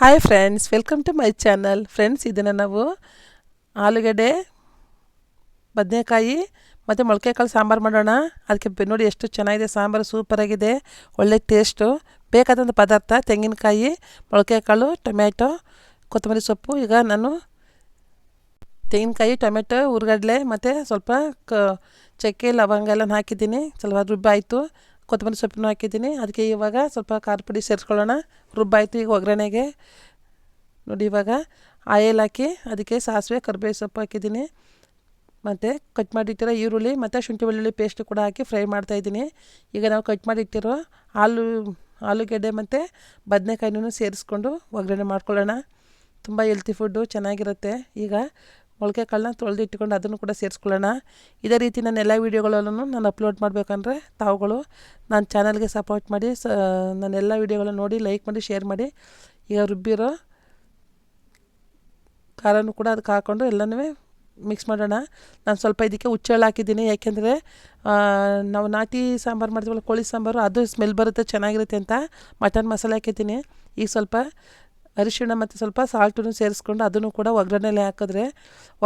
Hi friends welcome to my channel friends ಇದನ್ನು ನಾವು ಆಲೂಗಡ್ಡೆ, ಬದನೆಕಾಯಿ ಮತ್ತು ಮೊಳಕೆ ಕಾಳು ಸಾಂಬಾರು ಮಾಡೋಣ. ಅದಕ್ಕೆ ನೋಡಿ ಎಷ್ಟು ಚೆನ್ನಾಗಿದೆ ಸಾಂಬಾರು ಸೂಪರಾಗಿದೆ ಒಳ್ಳೆ ಟೇಸ್ಟು ಬೇಕಾದಂಥ ಪದಾರ್ಥ, ತೆಂಗಿನಕಾಯಿ ಮೊಳಕೆ ಕಾಳು ಟೊಮ್ಯಾಟೊ, ಕೊತ್ತಂಬರಿ ಸೊಪ್ಪು. ಈಗ ನಾನು ತೆಂಗಿನಕಾಯಿ ಟೊಮೆಟೊ ಹುರ್ಗಡ್ಲೆ ಮತ್ತು ಸ್ವಲ್ಪ ಕ ಚಕ್ಕೆ, ಲವಂಗ ಎಲ್ಲ ಹಾಕಿದ್ದೀನಿ. ಸ್ವಲ್ಪ ರುಬ್ಬಾಯಿತು ಕೊತ್ತಂಬರಿ ಸೊಪ್ಪನ್ನು ಹಾಕಿದ್ದೀನಿ. ಅದಕ್ಕೆ ಇವಾಗ ಸ್ವಲ್ಪ ಖಾರ ಪುಡಿ ಸೇರಿಸ್ಕೊಳ್ಳೋಣ. ರುಬ್ಬಾಯಿತು ಈಗ ಒಗ್ಗರಣೆಗೆ. ನೋಡಿ ಇವಾಗ ಆಯಲ್ ಹಾಕಿ ಅದಕ್ಕೆ ಸಾಸಿವೆ ಕರಿಬೇವು ಸೊಪ್ಪು ಹಾಕಿದ್ದೀನಿ. ಮತ್ತು ಕಟ್ ಮಾಡಿಟ್ಟಿರೋ ಈರುಳ್ಳಿ ಮತ್ತು ಶುಂಠಿ ಬೆಳ್ಳುಳ್ಳಿ ಪೇಸ್ಟ್ ಕೂಡ ಹಾಕಿ ಫ್ರೈ ಮಾಡ್ತಾಯಿದ್ದೀನಿ ಈಗ ನಾವು ಕಟ್ ಮಾಡಿಟ್ಟಿರೋ ಆಲೂ, ಆಲೂಗೆಡ್ಡೆ ಮತ್ತು ಬದನೆಕಾಯಿನೂ ಸೇರಿಸ್ಕೊಂಡು ಒಗ್ಗರಣೆ ಮಾಡ್ಕೊಳ್ಳೋಣ. ತುಂಬ ಹೆಲ್ತಿ ಫುಡ್ಡು ಚೆನ್ನಾಗಿರುತ್ತೆ. ಈಗ ಮೊಳಕೆ ಕಾಳನ್ನ ತೊಳೆದು ಇಟ್ಕೊಂಡು ಅದನ್ನು ಕೂಡ ಸೇರಿಸ್ಕೊಳ್ಳೋಣ. ಇದೇ ರೀತಿ ನಾನು ಎಲ್ಲ ವೀಡಿಯೋಗಳಲ್ಲೂ ನಾನು ಅಪ್ಲೋಡ್ ಮಾಡಬೇಕಂದ್ರೆ ತಾವುಗಳು ನನ್ನ ಚಾನಲ್ಗೆ ಸಪೋರ್ಟ್ ಮಾಡಿ, ಸ, ನನ್ನ ಎಲ್ಲ ವೀಡಿಯೋಗಳನ್ನು ನೋಡಿ ಲೈಕ್ ಮಾಡಿ ಶೇರ್ ಮಾಡಿ. ಈಗ ರುಬ್ಬಿರೋ ಖಾರನೂ ಕೂಡ ಅದಕ್ಕೆ ಹಾಕ್ಕೊಂಡು ಎಲ್ಲನೂ ಮಿಕ್ಸ್ ಮಾಡೋಣ. ನಾನು ಸ್ವಲ್ಪ ಇದಕ್ಕೆ ಹುಚ್ಚೆಳ್ಳು ಹಾಕಿದ್ದೀನಿ, ಯಾಕೆಂದರೆ ನಾವು ನಾಟಿ ಸಾಂಬಾರು ಮಾಡ್ತೀವಲ್ಲ ಕೋಳಿ ಸಾಂಬಾರು, ಅದು ಸ್ಮೆಲ್ ಬರುತ್ತೆ, ಚೆನ್ನಾಗಿರುತ್ತೆ ಅಂತ ಮಟನ್ ಮಸಾಲೆ ಹಾಕಿದ್ದೀನಿ. ಈಗ ಸ್ವಲ್ಪ ಅರಿಶಿಣ ಮತ್ತು ಸ್ವಲ್ಪ ಸಾಲ್ಟನ್ನು ಸೇರಿಸ್ಕೊಂಡು ಅದನ್ನು ಕೂಡ ಒಗ್ಗರಣೆಲಿ ಹಾಕಿದ್ರೆ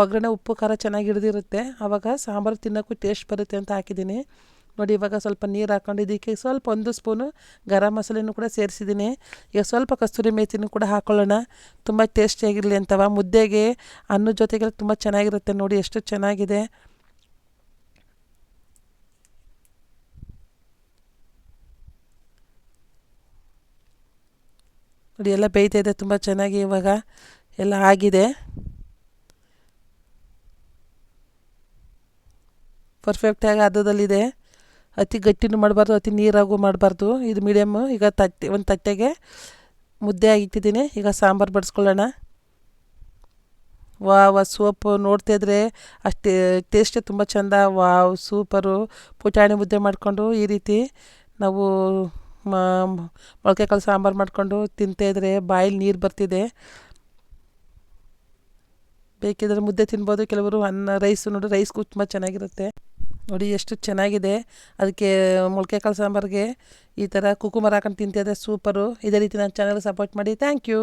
ಒಗ್ಗರಣೆ ಉಪ್ಪು, ಖಾರ ಚೆನ್ನಾಗಿ ಹಿಡಿದಿರುತ್ತೆ. ಆವಾಗ ಸಾಂಬಾರು ತಿನ್ನೋಕ್ಕೂ ಟೇಸ್ಟ್ ಬರುತ್ತೆ ಅಂತ ಹಾಕಿದ್ದೀನಿ. ನೋಡಿ, ಇವಾಗ ಸ್ವಲ್ಪ ನೀರು ಹಾಕ್ಕೊಂಡು ಇದಕ್ಕೆ ಸ್ವಲ್ಪ ಒಂದು ಸ್ಪೂನು ಗರಂ ಮಸಾಲೆನೂ ಕೂಡ ಸೇರಿಸಿದ್ದೀನಿ. ಈಗ ಸ್ವಲ್ಪ ಕಸ್ತೂರಿ ಮೇಥಿನೂ ಕೂಡ ಹಾಕ್ಕೊಳ್ಳೋಣ ತುಂಬ ಟೇಸ್ಟಿಯಾಗಿರಲಿ ಅಂತವ. ಮುದ್ದೆಗೆ ಅನ್ನದ ಜೊತೆಗೆಲ್ಲ ತುಂಬ ಚೆನ್ನಾಗಿರುತ್ತೆ ನೋಡಿ, ಎಷ್ಟು ಚೆನ್ನಾಗಿದೆ. ನೋಡಿ, ಎಲ್ಲ ಬೇಯ್ತಾ ಇದೆ, ತುಂಬ ಚೆನ್ನಾಗಿ ಇವಾಗ ಎಲ್ಲ ಆಗಿದೆ. ಪರ್ಫೆಕ್ಟಾಗಿ ಅದದಲ್ಲಿದೆ ಅತಿ ಗಟ್ಟಿನೂ ಮಾಡಬಾರ್ದು, ಅತಿ ನೀರಾಗೂ ಮಾಡಬಾರ್ದು. ಇದು ಮೀಡಿಯಮ್ಮು ಈಗ ತಟ್ಟೆ, ಒಂದು ತಟ್ಟೆಗೆ ಮುದ್ದೆ ಆಗಿಟ್ಟಿದ್ದೀನಿ. ಈಗ ಸಾಂಬಾರು ಬಡಿಸ್ಕೊಳ್ಳೋಣ. ವಾವ್, ಆ ಸೋಪ್ ನೋಡ್ತಾ ಇದ್ರೆ ಅಷ್ಟೇ ಟೇಸ್ಟೇ ತುಂಬ ಚೆಂದ. Wow, super. ಪುಟಾಣಿ ಮುದ್ದೆ ಮಾಡಿಕೊಂಡು ಈ ರೀತಿ ನಾವು ಮೊಳಕೆ ಕಾಳು ಸಾಂಬಾರು ಮಾಡಿಕೊಂಡು ತಿಂತಾಯಿದ್ರೆ ಬಾಯಲ್ಲಿ ನೀರು ಬರ್ತಿದೆ. ಬೇಕಿದ್ರೆ ಮುದ್ದೆ ತಿನ್ಬೋದು, ಕೆಲವರು ಅನ್ನ ರೈಸು ನೋಡಿ ರೈಸ್ ತುಂಬ ಚೆನ್ನಾಗಿರುತ್ತೆ. ನೋಡಿ ಎಷ್ಟು ಚೆನ್ನಾಗಿದೆ. ಅದಕ್ಕೆ ಮೊಳಕೆ ಕಾಳು ಸಾಂಬಾರಿಗೆ ಈ ಥರ ಕುಕುಮರ್ ಹಾಕೊಂಡು ತಿಂತಿದ್ರೆ ಸೂಪರು. ಇದೇ ರೀತಿ ನನ್ನ ಚಾನಲ್ಗೆ ಸಪೋರ್ಟ್ ಮಾಡಿ. Thank you